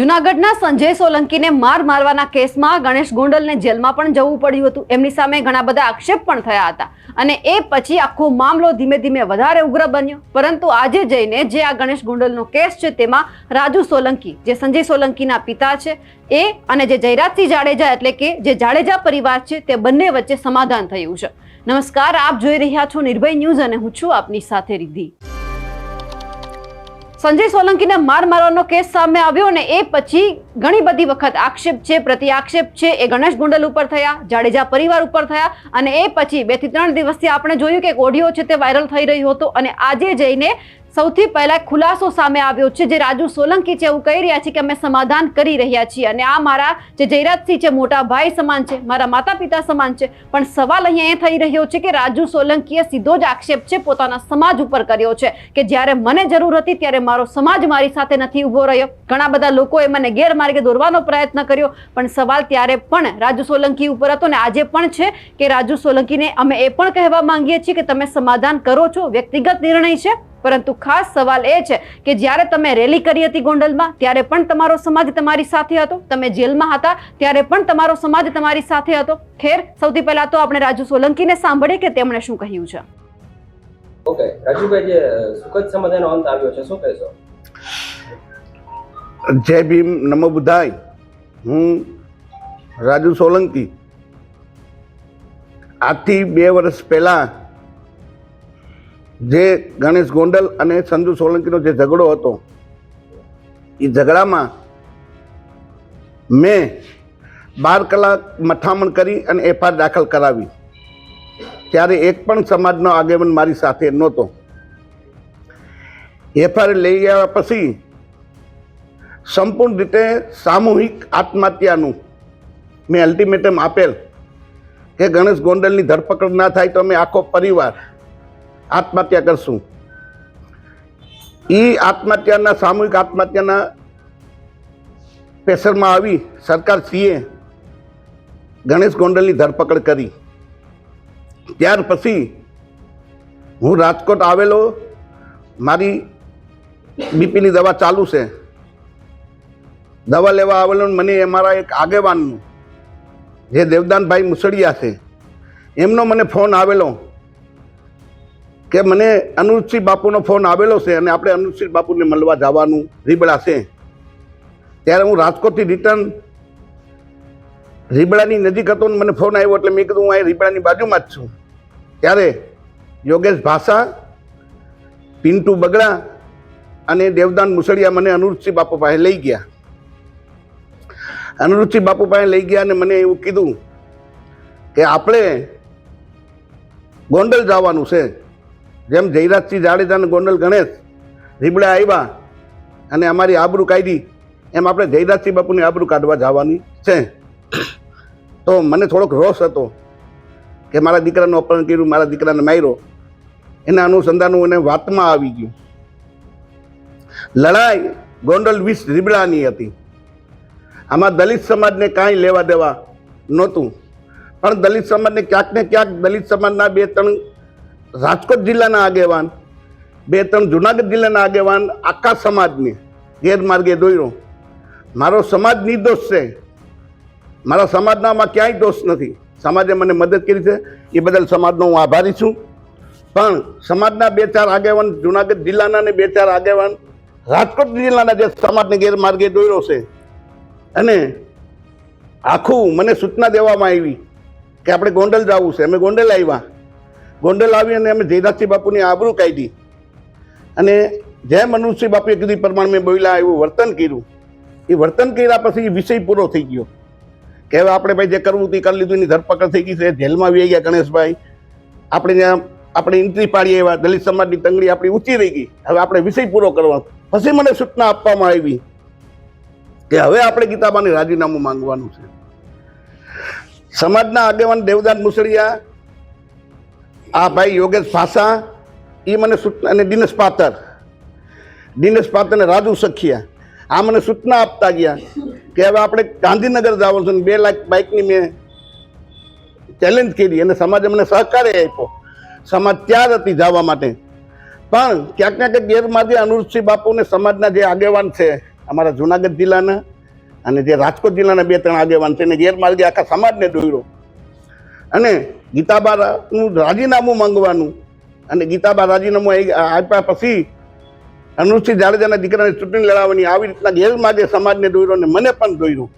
જુનાગઢના સંજય સોલંકીને માર મારવાના કેસમાં ગણેશ ગોંડલને જેલમાં પણ જવું પડ્યું હતું. એમની સામે ઘણા બધા આક્ષેપ પણ થયા હતા. અને એ પછી આખો મામલો ધીમે ધીમે વધારે ઉગ્ર બન્યો. પરંતુ આજે જઈને જે આ ગણેશ ગોંડલનો કેસ છે તેમાં રાજુ સોલંકી, જે સંજય સોલંકીના પિતા છે, એ અને જે જયરાજસિંહ જાડેજા એટલે કે જે જાડેજા પરિવાર છે, તે બંને વચ્ચે સમાધાન થયું છે. નમસ્કાર, આપ જોઈ રહ્યા છો નિર્ભય ન્યૂઝ અને હું છું આપની સાથે રિદ્ધિ. સંજય સોલંકીને માર મારવાનો કેસ સામે આવ્યો ને એ પછી ઘણી બધી વખત આક્ષેપ છે પ્રતિ આક્ષેપ છે. એ ગણેશ ગુંડલ ઉપર થયા, જાડેજા પરિવાર ઉપર થયા અને એ પછી બેથી ત્રણ દિવસથી આપણે જોયું કે એક ઓડિયો છે તે વાયરલ થઈ રહ્યો હતો અને આજે જઈને સૌથી પહેલા ખુલાસો સામે આવ્યો છે જે રાજુ સોલંકી છે એવું કહી રહ્યા છે કે અમે સમાધાન કરી રહ્યા છીએ. અને આ મારા જે જયરાજસિંહ છે, મોટા ભાઈ સમાન છે, મારા માતા પિતા સમાન છે, પણ સવાલ અહીંયા એ થઈ રહ્યો છે કે રાજુ સોલંકીએ સીધો જ આક્ષેપ છે પોતાના સમાજ ઉપર કર્યો છે કે જ્યારે મને જરૂર હતી ત્યારે મારો સમાજ મારી સાથે નથી ઊભો રહ્યો. ઘણા બધા લોકોએ મને ગેરમાર્ગે દોરવાનો પ્રયત્ન કર્યો, પણ સવાલ ત્યારે પણ રાજુ સોલંકી ઉપર હતો ને આજે પણ છે કે રાજુ સોલંકીને અમે એ પણ કહેવા માંગીએ છીએ કે તમે સમાધાન કરો છો. વ્યક્તિગત નિર્ણય છે. પરંતુ ખાસ સવાલ એ છે કે જ્યારે તમે રેલી કરી હતી ગોંડલમાં ત્યારે પણ તમારો સમાજ તમારી સાથે હતો? તમે જેલમાં હતા ત્યારે પણ તમારો સમાજ તમારી સાથે હતો? ખેર સૌથી પહેલા તો આપણે રાજુ સોલંકીને સાંભળીએ કે તેમણે શું કહ્યું છે? ઓકે રાજુભાઈ જે સુખદ સમાધાનનો અંત આવ્યો છે શું કહેશો? જય ભીમ નમો બુધાય. હું રાજુ સોલંકી. આજથી બે વર્ષ પહેલાં જે ગણેશ ગોંડલ અને સંજુ સોલંકીનો જે ઝઘડો હતો, એ ઝઘડામાં મેં બાર કલાક મથામણ કરી અને એફઆઈઆર દાખલ કરાવી. ત્યારે એક પણ સમાજનો આગેવાન મારી સાથે નહોતો. એફઆઈઆર લઈ ગયા પછી સંપૂર્ણ રીતે સામૂહિક આત્મહત્યાનું મેં અલ્ટિમેટમ આપેલ કે ગણેશ ગોંડલની ધરપકડ ના થાય તો અમે આખો પરિવાર આત્મહત્યા કરશું. એ આત્મહત્યાના, સામૂહિક આત્મહત્યાના પ્રેશરમાં આવી સરકાર સીએ ગણેશ ગોંડલની ધરપકડ કરી. ત્યાર પછી હું રાજકોટ આવેલો, મારી બીપીની દવા ચાલુ છે. દવા લેવા આવેલો મને અમારા એક આગેવાનનું, જે દેવદાનભાઈ મુસળિયા છે, એમનો મને ફોન આવેલો. કે મને અનુજસિંહ બાપુનો ફોન આવેલો છે અને આપણે અનુજસિંહ બાપુને મળવા જવાનું રીબડા છે. ત્યારે હું રાજકોટથી રિટર્ન રીબડાની નજીક હતો મને ફોન આવ્યો એટલે મેં કીધું હું અહીં રીબડાની બાજુમાં જ છું. ત્યારે યોગેશ ભાષા, પિન્ટુ બગડા અને દેવદાન મુસળિયા મને અનુજસિંહ બાપુ પાસે લઈ ગયા. અનુરુચિ બાપુ પાસે લઈ ગયા અને મને એવું કીધું કે આપણે ગોંડલ જવાનું છે. જેમ જયરાજસિંહ જાડેજા અને ગોંડલ ગણેશ રીબડા આવ્યા અને અમારી આબરૂ કાઢી, એમ આપણે જયરાજસિંહ બાપુની આબરૂ કાઢવા જવાની છે. તો મને થોડોક રોષ હતો કે મારા દીકરાનું અપહરણ કર્યું, મારા દીકરાને માર્યો. એના અનુસંધાન હું એને વાતમાં આવી ગયું. લડાઈ ગોંડલ વીસ રીબડાની હતી. આમાં દલિત સમાજને કાંઈ લેવા દેવા નહોતું. પણ દલિત સમાજને ક્યાંક ને ક્યાંક દલિત સમાજના બે ત્રણ રાજકોટ જિલ્લાના આગેવાન, બે ત્રણ જુનાગઢ જિલ્લાના આગેવાન, આખા સમાજને ગેરમાર્ગે દોર્યો. મારો સમાજ નિર્દોષ છે. મારા સમાજનામાં ક્યાંય દોષ નથી. સમાજે મને મદદ કરી છે. એ બદલ સમાજનો હું આભારી છું. પણ સમાજના બે ચાર આગેવાન, જુનાગઢ જિલ્લાના ને બે ચાર આગેવાન, રાજકોટ જિલ્લાના જે સમાજને ગેરમાર્ગે દોર્યો છે. અને આખું મને સૂચના દેવામાં આવી કે આપણે ગોંડલ જવું છે. અમે ગોંડલ આવ્યા. ગોંડલ આવી અને અમે જયરાજસિંહ બાપુની આબરૂ કાઢી. અને જેમ મનુષ્ય બાપુએ કીધું પ્રમાણે મેં બોલ્યા, એવું વર્તન કર્યું. એ વર્તન કર્યા પછી એ વિષય પૂરો થઈ ગયો. કે હવે આપણે ભાઈ જે કરવું તે કરી લીધું, એની ધરપકડ થઈ ગઈ છે, જેલમાં વી ગયા ગણેશભાઈ. આપણે ત્યાં, આપણે એન્ટ્રી પાડીએ એવા દલિત સમાજની તંગડી આપણી ઊંચી રહી ગઈ. હવે આપણે વિષય પૂરો કરવાનો. પછી મને સૂચના આપવામાં આવી કે હવે આપણે ગીતાબાને રાજીનામું માંગવાનું છે. સમાજના આગેવાન દેવદાન મુસળિયા આ ભાઈ યોગેશ ભાષા એ મને સૂચના અને દિનેશ પાતર. દિનેશ પાતર અને રાજુ સખિયા. આ મને સૂચના આપતા ગયા કે હવે આપણે ગાંધીનગર જવાનું છે બે લાખ બાઇકની મેં ચેલેન્જ કરી અને સમાજે મને સહકારે આપ્યો. સમાજ ત્યાર હતી જવા માટે. પણ ક્યાંક ને ક્યાંક ગેરમાર્ગે અનુરૂપસિંહ બાપુને સમાજના જે આગેવાન છે, અમારા જુનાગઢ જિલ્લાના અને જે રાજકોટ જિલ્લાના બે ત્રણ આગેવાન છે, એને ગેરમાર્ગે આખા સમાજને દોર્યો અને ગીતાબાનું રાજીનામું માંગવાનું. અને ગીતાબા રાજીનામું આપ્યા પછી અનુસૂચિત જાડેજાના દીકરાને ચૂંટણી લડાવવાની આવી રીતના ગેરમાર્ગે સમાજને દોર્યો અને મને પણ દોર્યું.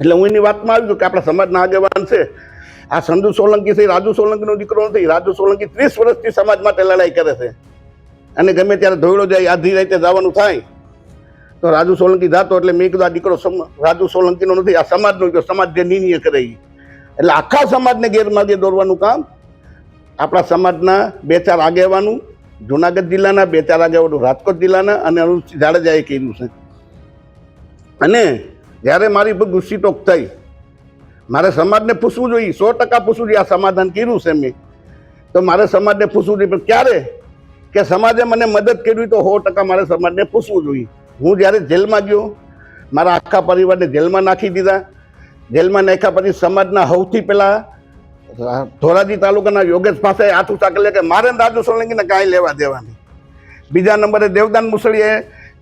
એટલે હું એની વાતમાં આવી છું કે આપણા સમાજના આગેવાન છે. આ સંધુ સોલંકી છે રાજુ સોલંકીનો દીકરો નથી. રાજુ સોલંકી ત્રીસ વર્ષથી સમાજ માટે લડાઈ કરે છે. અને ગમે ત્યારે ધોયડો જાય, આધી રાતે જવાનું થાય, તો રાજુ સોલંકી જાતો એટલે મેં કીધું આ દીકરો રાજુ સોલંકીનો નથી, આ સમાજનો સમાજ જે નિર્ણય કરે. એટલે આખા સમાજને ગેરમાર્ગે દોરવાનું કામ, આપણા સમાજના બે ચાર આગેવાનું, જુનાગઢ જિલ્લાના બે ચાર આગેવાનું, રાજકોટ જિલ્લાના અને અનુસૂચિત જાડેજાએ કર્યું છે. અને જ્યારે મારી પર ગુસ્સી ટોક થઈ, મારે સમાજને પૂછવું જોઈએ, સો ટકા પૂછવું જોઈએ આ સમાધાન કર્યું છે મેં. તો મારે સમાજને પૂછવું જોઈએ, પણ ક્યારે? કે સમાજે મને મદદ કરવી તો સો ટકા મારે સમાજને પૂછવું જોઈએ. હું જ્યારે જેલમાં ગયો, મારા આખા પરિવારને જેલમાં નાખી દીધા જેલમાં નાખ્યા પછી સમાજના સૌથી પહેલાં ધોરાજી તાલુકાના યોગેશ પાસે ઉંચા કરી કે મારે રાજુ સોલંકીને કાંઈ લેવા દેવાની. બીજા નંબરે દેવદાન મુસળીએ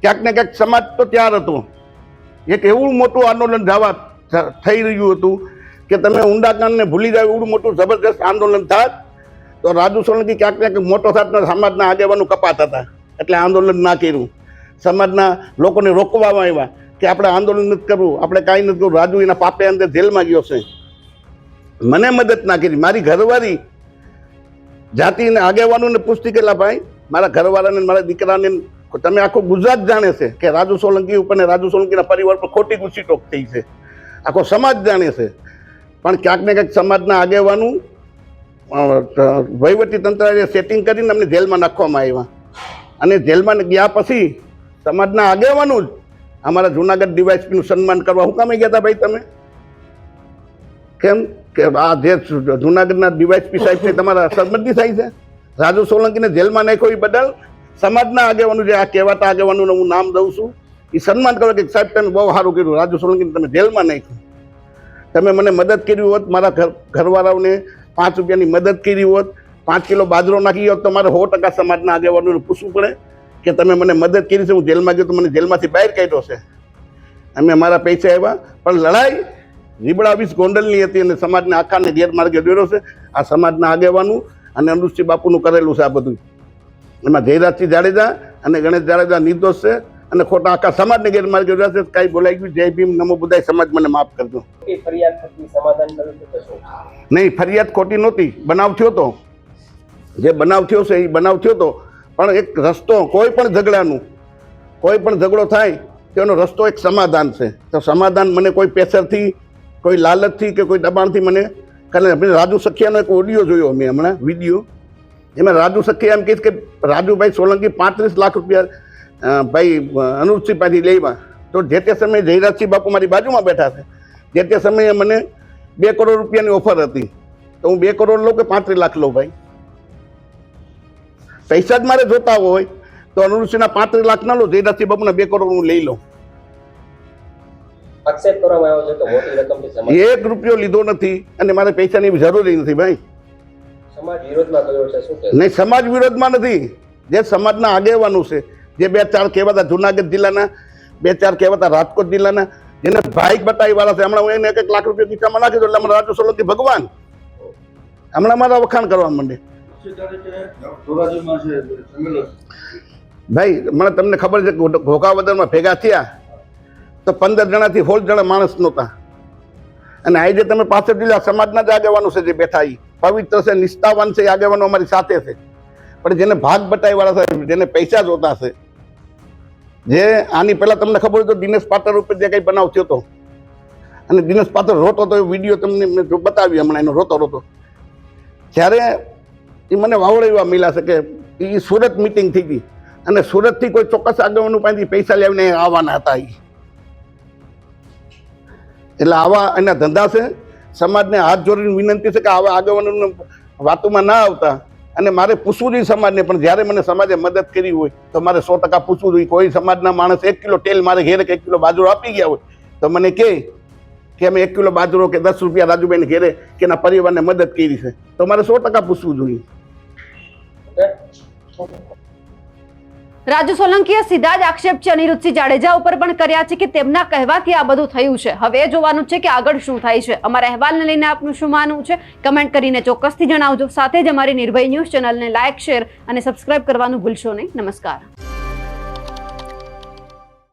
ક્યાંક ને ક્યાંક સમાજ તો ત્યાર હતો. એક એવું મોટું આંદોલન જવા થઈ રહ્યું હતું કે તમે ઊંડાકાંડને ભૂલી જાય એવું મોટું જબરદસ્ત આંદોલન થાત, તો રાજુ સોલંકી ક્યાંક ને ક્યાંક મોટો થાતના સમાજના આગેવાનો કપાત હતા. એટલે આંદોલન ના કર્યું. સમાજના લોકોને રોકવામાં આવ્યા. કે આપણે આંદોલન નથી કરવું, આપણે કાંઈ નથી કરવું. રાજુ એના પાપે અંદર જેલમાં ગયો છે. મને મદદ ના કરી. મારી ઘરવાળી જાતિને આગેવાનોને પુષ્ટિ કરેલા ભાઈ, મારા ઘરવાળાને, મારા દીકરાને, તમે આખો ગુજરાત જાણે છે કે રાજુ સોલંકી ઉપર ને રાજુ સોલંકીના પરિવાર પર ખોટી ગુસ્સી ટોક થઈ છે. આખો સમાજ જાણે છે. પણ ક્યાંક ને ક્યાંક સમાજના આગેવાનું વહીવટી તંત્રએ સેટિંગ કરીને અમને જેલમાં નાખવામાં આવ્યા. અને જેલમાં ગયા પછી સમાજના આગેવાનું જ અમારા જુનાગઢ ડીવાયસપીનું સન્માન કરવા હું કામે ગયા હતા ભાઈ તમે? કેમ કે આ જે જુનાગઢના ડીવાયસપી સાહેબ છે, તમારા સરબંધી થાય છે? રાજુ સોલંકીને જેલમાં નાખ્યો એ બદલ સમાજના આગેવાનું જે આ કહેવાતા આગેવાનોને હું નામ દઉં છું, એ સન્માન કરો કે સાહેબ તમે બહુ સારું કર્યું, રાજુ સોલંકીને તમે જેલમાં નાખ્યું. તમે મને મદદ કરી હોત, મારા ઘર, ઘરવાળાઓને પાંચ રૂપિયાની મદદ કરી હોત, પાંચ કિલો બાજરો નાખી હોત તો મારે સો ટકા સમાજના આગેવાનોને પૂછવું પડે. કે તમે મને મદદ કરી છે હું જેલમાં ગયો તો મને જેલમાંથી બહાર કાઢ્યો છે. અમે મારા પૈસા આવ્યા પણ લડાઈ રીબડા વીસ ગોંડલની હતી અને સમાજને આખાને ગેરમાર્ગે દોર્યો છે. આ સમાજના આગેવાનું અને અનુષ્ઠી બાપુનું કરેલું છે આ બધું. એમાં જયરાજસિંહ જાડેજા અને ગણેશ જાડેજા નિર્દોષ છે અને ખોટા આખા સમાજને ગેરમાર્ગે દોર્યા છે. કાંઈ બોલાઈ ગયું જય ભીમ નમો બુદાય સમાજ મને માફ કરજો. નહીં ફરિયાદ ખોટી નહોતી. બનાવ થયો તો. જે બનાવ થયો છે એ બનાવ થયો તો. પણ એક રસ્તો કોઈ પણ ઝઘડાનું, કોઈ પણ ઝઘડો થાય, તેનો રસ્તો એક સમાધાન છે. તો સમાધાન મને કોઈ પ્રેશરથી કોઈ લાલચથી કે કોઈ દબાણથી મને, કારણ આપણે રાજુ સખિયાનો એક ઓડિયો જોયો મેં હમણાં વીડિયો એમાં રાજુ સખિયા એમ કહીશ કે રાજુભાઈ સોલંકી પાંત્રીસ લાખ રૂપિયા ભાઈ અનુપસિંહ પાસેથી લેવા તો જે તે સમયે જયરાજસિંહ બાપુ મારી બાજુમાં બેઠા છે. જે તે સમયે મને બે કરોડ રૂપિયાની ઓફર હતી. તો હું બે કરોડ લઉં કે પાંત્રીસ લાખ લઉં ભાઈ? પૈસા જ મારે જોતા હોય તો અનુરુચિના પાંત્રીસ લાખ ના લો જયરાજસિંહ બાપુના બે કરોડ હું લઈ લઉં. એક રૂપિયો લીધો નથી અને મારે પૈસાની જરૂર નથી ભાઈ. નહીં સમાજ વિરોધમાં નથી. જે સમાજના આગેવાનું છે જે બે ચાર કહેવાતા જુનાગઢ જિલ્લાના બે ચાર કહેવાતા રાજકોટ જિલ્લાના જેને ભાઈક બતાવી વાળા છે હમણાં હું એને એક લાખ રૂપિયા ખિસ્સામાં નાખી દો એટલે અમારા રાજુ સોલંકી ભગવાન. હમણાં મારા વખાણ કરવા માંડે. ભાઈ, મને તમને ખબર છે ઘોઘાવદરમાં ભેગા થયા તો પંદર જણાથી સોળ જણા માણસ નહોતા. અને આજે તમે પાછળ જિલ્લા સમાજના જ આગેવાનો છે જે બેઠા એ પવિત્ર છે, નિષ્ઠાવાન છે આગેવાનો અમારી સાથે છે. પણ જેને ભાગ બટાઈવાળા છે, જેને પૈસા જોતા છે, જે આની પહેલા તમને ખબર હતો દિનેશ પાટર ઉપર જે કંઈ બનાવ થયો હતો. અને દિનેશ પાત્ર રોતો તો એ વીડિયો તમને મેં બતાવ્યો હમણાં એનો રોતો રોતો. જ્યારે એ મને વાવડાવ્યા મિલા છે કે એ સુરત મિટિંગ થઈ હતી અને સુરતથી કોઈ ચોક્કસ આગળનું પાસેથી પૈસા લાવીને આવવાના હતા એ એટલે આવા એના ધંધા છે. સમાજને હાથ જોડીને વિનંતી છે કે આવા આગેવાનોને વાતોમાં ના આવતા. અને મારે પૂછવું જોઈએ સમાજને, પણ જ્યારે મને સમાજે મદદ કરી હોય, તો મારે સો ટકા પૂછવું જોઈએ. કોઈ સમાજના માણસ એક કિલો તેલ મારે ઘેરે કે એક કિલો બાજરો આપી ગયા હોય, તો મને કહે કે અમે એક કિલો બાજરો કે દસ રૂપિયા રાજુભાઈને ઘેરે કે એના પરિવારને મદદ કરી છે. તો મારે સો ટકા પૂછવું જોઈએ. રાજુ સોલંકીએ સીધા જ આક્ષેપ છે અનિરુદ્ધસિંહ જાડેજા ઉપર પણ કર્યા છે કે તેમના કહેવાથી આ બધું થયું છે. હવે જોવાનું છે કે આગળ શું થાય છે. અમારા અહેવાલને લઈને આપનું શું માનવું છે? કમેન્ટ કરીને ચોક્કસથી જણાવજો. સાથે જ અમારી નિર્ભય ન્યૂઝ ચેનલને લાઇક શેર અને સબસ્ક્રાઇબ કરવાનું ભૂલશો નહીં. નમસ્કાર.